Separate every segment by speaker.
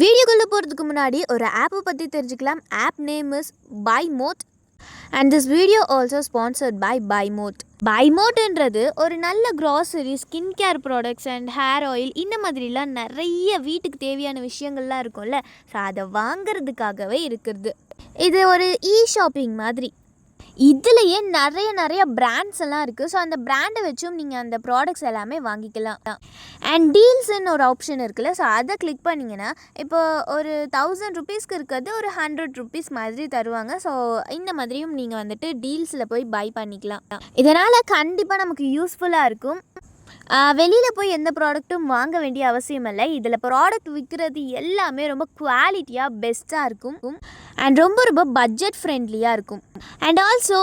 Speaker 1: வீடியோக்குள்ளே போகிறதுக்கு முன்னாடி ஒரு ஆப்பை பற்றி தெரிஞ்சுக்கலாம். App name is buy mode and this video also sponsored by buy mode buy ஒரு நல்ல grocery skin care products and hair oil இந்த மாதிரிலாம் நிறைய வீட்டுக்கு தேவையான விஷயங்கள்லாம் இருக்கும்ல. ஸோ அதை வாங்கிறதுக்காகவே இருக்கிறது. இது ஒரு இ ஷாப்பிங் மாதிரி. இதுலேயே நிறைய நிறைய பிராண்ட்ஸ் எல்லாம் இருக்குது ஸோ அந்த பிராண்டை வச்சும் நீங்கள் அந்த ப்ராடக்ட்ஸ் எல்லாமே வாங்கிக்கலாம். அண்ட் டீல்ஸ்ன்னு ஒரு ஆப்ஷன் இருக்குல்ல. ஸோ அதை கிளிக் பண்ணிங்கன்னா இப்போ ஒரு தௌசண்ட் ருபீஸ்க்கு இருக்கிறது ஒரு ஹண்ட்ரட் ருபீஸ் மாதிரி தருவாங்க. ஸோ இந்த மாதிரியும் நீங்கள் வந்துட்டு டீல்ஸில் போய் பை பண்ணிக்கலாம். இதனால் கண்டிப்பாக நமக்கு யூஸ்ஃபுல்லாக இருக்கும். வெளியில் போய் எந்த ப்ராடக்ட்டும் வாங்க வேண்டிய அவசியம் இல்லை இதில் ப்ராடக்ட் விற்கிறது எல்லாமே ரொம்ப குவாலிட்டியாக பெஸ்ட்டாக இருக்கும். அண்ட் ரொம்ப ரொம்ப பட்ஜெட் ஃப்ரெண்ட்லியாக இருக்கும் அண்ட் ஆல்சோ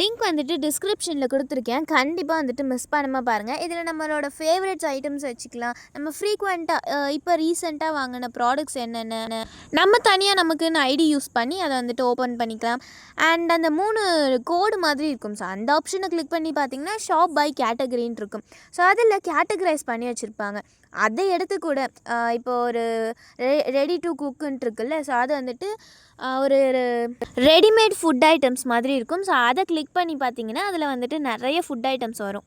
Speaker 1: லிங்க் வந்துட்டு டிஸ்கிரிப்ஷனில் கொடுத்துருக்கேன். கண்டிப்பாக வந்துட்டு மிஸ் பண்ணாமல் பாருங்கள் இதில் நம்மளோட ஃபேவரட்ஸ் ஐட்டம்ஸ் வச்சுக்கலாம். நம்ம ஃப்ரீக்வெண்ட்டாக இப்போ ரீசெண்டாக வாங்கின ப்ராடக்ட்ஸ் என்னென்ன நம்ம தனியாக நமக்குன்னு ஐடி யூஸ் பண்ணி அதை வந்துட்டு ஓப்பன் பண்ணிக்கலாம். அண்ட் அந்த மூணு கோடு மாதிரி இருக்கும். ஸோ அந்த ஆப்ஷனை கிளிக் பண்ணி பார்த்தீங்கன்னா ஷாப் பை கேட்டகரின்னு இருக்கும். ஸோ அதில் கேட்டகரைஸ் பண்ணி வச்சுருப்பாங்க. அதை எடுத்து கூட இப்போ ஒரு ரெ ரெடி டு குக்குன்ட்டு இருக்குல்ல ஸோ அது வந்துட்டு ஒரு ரெடிமேட் ஃபுட் ஐட்டம்ஸ் மாதிரி இருக்கும். ஸோ அதை கிளிக் பண்ணி பார்த்தீங்கன்னா அதில் வந்துட்டு நிறைய ஃபுட் ஐட்டம்ஸ் வரும்.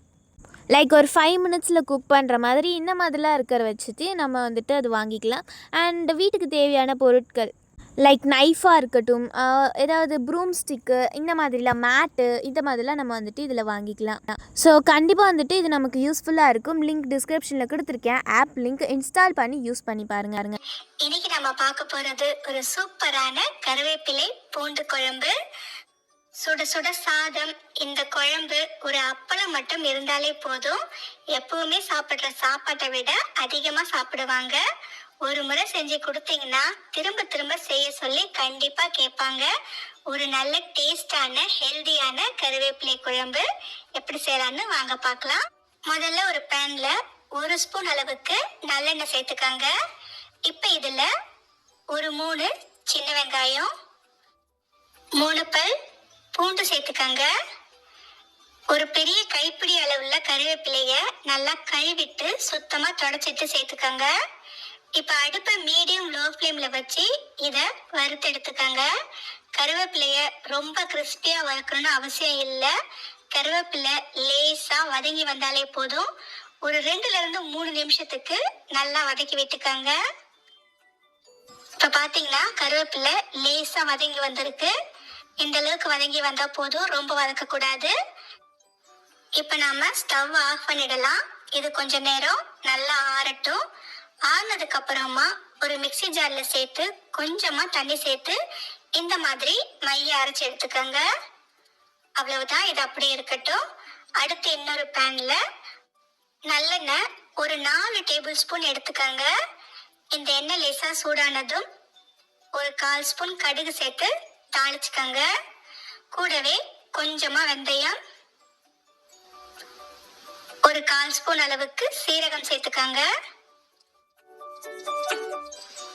Speaker 1: லைக் ஒரு ஃபைவ் மினிட்ஸில் குக் பண்ணுற மாதிரி இந்த மாதிரிலாம் இருக்கிற வச்சுட்டு நம்ம வந்துட்டு அது வாங்கிக்கலாம். அண்ட் வீட்டுக்கு தேவையான பொருட்கள். லைக் நைஃபாக இருக்கட்டும் ஏதாவது ப்ரூம் ஸ்டிக்கு இந்த மாதிரிலாம் மேட்டு இந்த மாதிரிலாம் நம்ம வந்துட்டு இதில் வாங்கிக்கலாம். ஸோ கண்டிப்பாக வந்துட்டு இது நமக்கு யூஸ்ஃபுல்லாக இருக்கும். லிங்க் டிஸ்கிரிப்ஷனில் கொடுத்துருக்கேன். ஆப் லிங்க் இன்ஸ்டால் பண்ணி யூஸ் பண்ணி பாருங்க.
Speaker 2: இன்னைக்கு நம்ம பார்க்க போகிறது ஒரு சூப்பரான கருவேப்பிலை பூண்டு குழம்பு. சுட சுட சாதம் இந்த குழம்பு ஒரு அப்பளம் மட்டும் இருந்தாலே போதும். எப்பவுமே சாப்பிடுற சாப்பாட்டை விட அதிகமா சாப்பிடுவாங்க. ஒரு முறை செஞ்சு கொடுத்தீங்கன்னா திரும்ப திரும்ப செய்ய சொல்லி கண்டிப்பா கேட்பாங்க. ஒரு நல்ல டேஸ்டான ஹெல்தியான கருவேப்பிலை குழம்பு எப்படி செய்யலான்னு வாங்க பார்க்கலாம். முதல்ல ஒரு பேன்ல ஒரு ஸ்பூன் அளவுக்கு நல்லெண்ணெய் சேர்த்துக்கோங்க. இப்போ இதுல ஒரு மூணு சின்ன வெங்காயம் மூணு பல் பூண்டு சேர்த்துக்கோங்க. ஒரு பெரிய கைப்பிடி அளவுல கருவேப்பிலைய நல்லா கழுவிட்டு சுத்தமா தொடச்சிட்டு சேர்த்துக்கோங்க. இப்போ அடுப்பை மீடியம் லோ ஃப்ளேம்ல வச்சு இதை வறுத்தெடுத்துக்கங்க கருவேப்பிலைய ரொம்ப கிறிஸ்பியா வறுக்கணும்னு அவசியம் இல்லை. கருவேப்பிலை லேசா வதங்கி வந்தாலே போதும். ஒரு ரெண்டுல இருந்து மூணு நிமிஷத்துக்கு நல்லா வதக்கி விட்டுக்கங்க. இப்ப பாத்தீங்கன்னா கருவேப்பிலை லேசா வதங்கி வந்திருக்கு. இந்த அளவுக்கு வதங்கி வந்தா போதும் ரொம்ப வதக்க கூடாது இப்ப நாம ஸ்டவ் ஆஃப் பண்ணிடலாம். இது கொஞ்ச நேரம் நல்லா ஆறட்டும். ஆறுனதுக்கு அப்புறமா ஒரு மிக்ஸி ஜார்ல சேர்த்து கொஞ்சமா தண்ணி சேர்த்து இந்த மாதிரி மைய அரைச்சு எடுத்துக்கோங்க. அவ்வளவுதான் இது அப்படியே இருக்கட்டும். அடுத்து இன்னொரு பேன்ல நல்லெண்ணெய் ஒரு நாலு டேபிள் ஸ்பூன் எடுத்துக்கோங்க. இந்த எண்ணெய் லேசா சூடானதும் ஒரு கால் ஸ்பூன் கடுகு சேர்த்து தாளிச்சுக்கோங்க. கூடவே கொஞ்சமா வெந்தயம். ஒரு கால் ஸ்பூன் அளவுக்கு சீரகம் சேர்த்துக்கோங்க.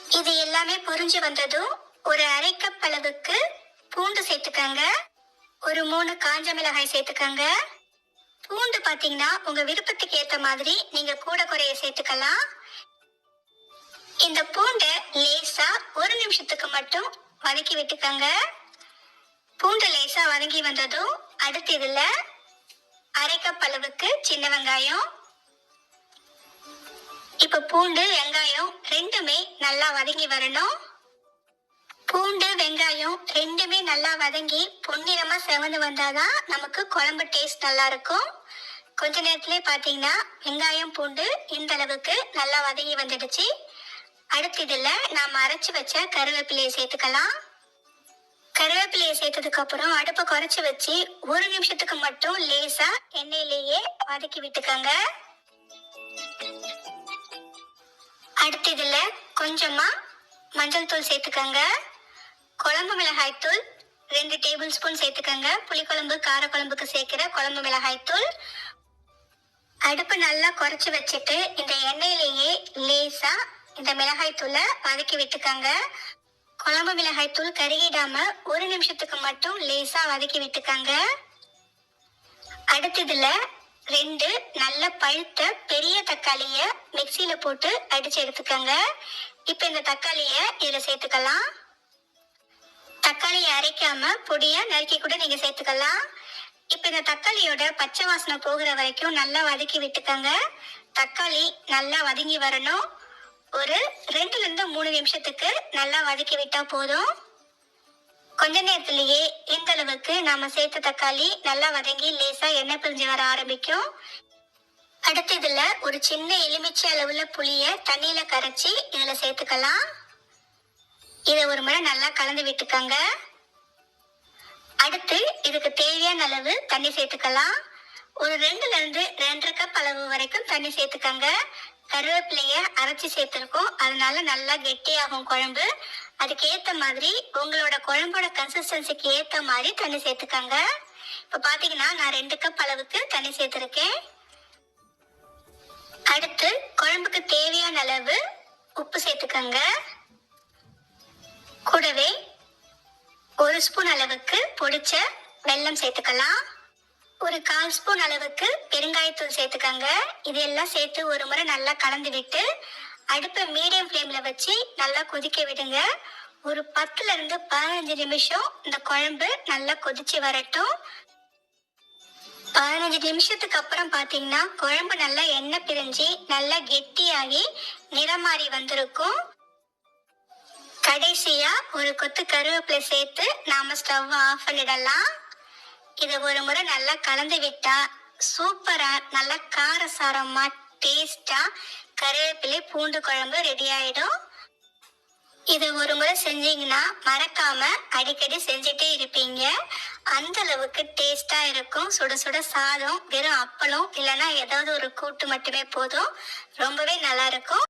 Speaker 2: இது எல்லாமே பொரிஞ்சு வந்ததும் ஒரு அரை கப் அளவுக்கு பூண்டு சேர்த்துக்கோங்க. ஒரு மூணு காஞ்ச மிளகாய் சேர்த்துக்கோங்க. பூண்டு பாத்தீங்கன்னா உங்க விருப்பத்துக்கு ஏத்த மாதிரி நீங்க கூட குறைய சேர்த்துக்கலாம். இந்த பூண்டை லேசா ஒரு நிமிஷத்துக்கு மட்டும் வதக்கி விட்டுக்கோங்க பூண்டு லேசா வதங்கி வந்ததும் அடுத்து இதுல அரை கப் அளவுக்கு சின்ன வெங்காயம் இப்ப பூண்டு வெங்காயம் ரெண்டுமே நல்லா வதங்கி வரணும். பூண்டு வெங்காயம் ரெண்டுமே நல்லா வதங்கி பொன்னிறமா செவந்து வந்தாதான் நமக்கு குழம்பு டேஸ்ட் நல்லா இருக்கும் கொஞ்ச நேரத்திலே பாத்தீங்கன்னா வெங்காயம் பூண்டு இந்த அளவுக்கு நல்லா வதங்கி வந்துடுச்சு. அடுத்து இதுல நாம அரைச்சு வச்ச கருவேப்பிலையை சேர்த்துக்கலாம். கருவேப்பிலையை சேர்த்ததுக்கு அப்புறம் அடுப்பை குறைச்சு வச்சு ஒரு நிமிஷத்துக்கு மட்டும் லேசா எண்ணெயிலேயே வதக்கி விட்டுக்கோங்க. அடுத்து இதுல கொஞ்சமா மஞ்சள் தூள் சேர்த்துக்கோங்க. குழம்பு மிளகாய் தூள் ரெண்டு டேபிள் ஸ்பூன் சேர்த்துக்கோங்க. புளிக்குழம்பு காரக்குழம்புக்கு சேர்க்கிற குழம்பு மிளகாய் தூள். அடுப்பு நல்லா குறைச்சி வச்சுட்டு இந்த எண்ணெயிலேயே லேசா இந்த மிளகாய் தூளை வதக்கி விட்டுக்கோங்க. குழம்பு மிளகாய் தூள் கருகிடாம ஒரு நிமிஷத்துக்கு மட்டும் லேசா வதக்கி விட்டுக்கோங்க. அடுத்ததுல ரெண்டு நல்ல பழுத்த பெரிய தக்காளிய மிக்சியில போட்டு அடிச்சு எடுத்துக்கோங்க. இப்போ இந்த தக்காளியை இதுல சேர்த்துக்கலாம். தக்காளியை அரைக்காம பொடியா நறுக்கி கூட நீங்க சேர்த்துக்கலாம். இப்போ இந்த தக்காளியோட பச்சை வாசனை போகிற வரைக்கும் நல்லா வதக்கி விட்டுக்கோங்க. தக்காளி நல்லா வதங்கி வரணும். நிமிஷத்துக்கு நல்லா வதக்கி விட்டா போதும். கொஞ்ச நேரத்திலேயே இந்த அளவுக்கு நாம சேர்த்த தக்காளி நல்லா வதங்கி லேசா எண்ணெய் பிரிஞ்சு வர ஆரம்பிக்கும். அடுத்ததுல ஒரு சின்ன எலுமிச்சை அளவுல புளிய தண்ணியில கரைச்சி இதுல சேர்த்துக்கலாம். இதை ஒரு முறை நல்லா கலந்து விட்டுக்கோங்க. அடுத்து இதுக்கு தேவையான அளவு தண்ணி சேர்த்துக்கலாம். ஒரு ரெண்டுல இருந்து ரெண்டரை கப் அளவு வரைக்கும் தண்ணி சேர்த்துக்கோங்க. கருவேப்பிலைய அரைச்சி சேர்த்துருக்கோம். அதனால நல்லா கெட்டியாகும் குழம்பு. அதுக்கு ஏத்த மாதிரி உங்களோட குழம்போட கன்சிஸ்டன்சிக்கு ஏத்த மாதிரி தண்ணி சேர்த்துக்கோங்க. இப்போ பாத்தீங்கன்னா நான் ரெண்டு கப் அளவுக்கு தண்ணி சேர்த்துருக்கேன். அடுத்து குழம்புக்கு தேவையான அளவு உப்பு சேர்த்துக்கோங்க. கூடவே ஒரு ஸ்பூன் அளவுக்கு பொடிச்ச வெல்லம் சேர்த்துக்கலாம். ஒரு கால் ஸ்பூன் அளவுக்கு பெருங்காயத்தூள் சேர்த்துக்கோங்க. இதெல்லாம் சேர்த்து ஒரு முறை நல்லா கலந்து விட்டு அடுப்பை மீடியம் ஃப்ளேம்ல வச்சு நல்லா கொதிக்க விடுங்க. ஒரு பத்துல இருந்து பதினஞ்சு நிமிஷம் இந்த குழம்பு நல்லா கொதிச்சு வரட்டும். பதினஞ்சு நிமிஷத்துக்கு அப்புறம் பாத்தீங்கன்னா குழம்பு நல்லா எண்ணெய் பிரிஞ்சு நல்லா கெட்டியாகி நிறம் மாறி வந்திருக்கும். கடைசியா ஒரு கொத்து கருவேப்பிலை சேர்த்து நாம ஸ்டவ் ஆஃப் பண்ணிடலாம். இதை ஒரு முறை நல்லா கலந்து விட்டா சூப்பரா நல்லா காரசாரமா டேஸ்டா கருவேப்பிலை பூண்டு குழம்பு ரெடி ஆயிடும். இதை ஒரு முறை செஞ்சீங்கன்னா மறக்காம அடிக்கடி செஞ்சுட்டே இருப்பீங்க. அந்த அளவுக்கு டேஸ்டா இருக்கும். சுட சுட சாதம் வெறும் அப்பளம் இல்லைன்னா ஏதாவது ஒரு கூட்டு மட்டுமே போதும். ரொம்பவே நல்லா இருக்கும்.